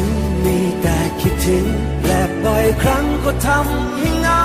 ง ครั้งก็ทำให้เหงา